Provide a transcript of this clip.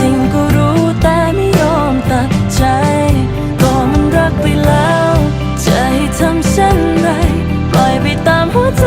จริงก็รู้แต่ไม่ยอมตัดใจ ก็มันรักไปแล้ว จะให้ทำเช่นไร ปล่อยไปตามหัวใจ